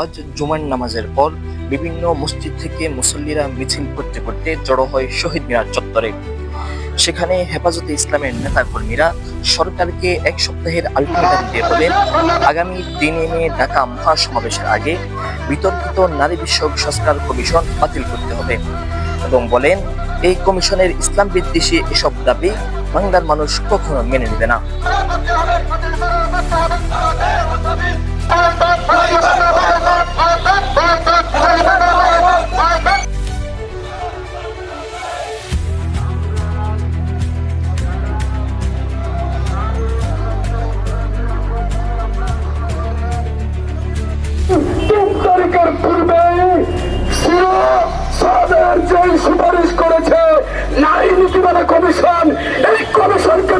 আজ জুমার নামাজের পর বিভিন্ন মসজিদ থেকে মুসল্লিরা মিছিল করতে করতে জড়ো হয় শহীদ মিনার চত্বরে। সেখানে হেফাজতে ইসলামের নেতাকর্মীরা সরকারকে এক সপ্তাহের আলটিমেটাম দিয়ে বলেন, আগামী তিনে মে ঢাকা মহাসমাবেশের আগে বিতর্কিত নারী বিষয়ক সংস্কার কমিশন বাতিল করতে হবে এবং বলেন, এই কমিশনের ইসলাম বিদ্বেষী এসব দাবি বাংলার মানুষ কখনো মেনে নেবে না। তিন তারিখের পূর্বে সাদের যে সুপারিশ করেছে নারী নীতিমালা কমিশন এই কমিশনকে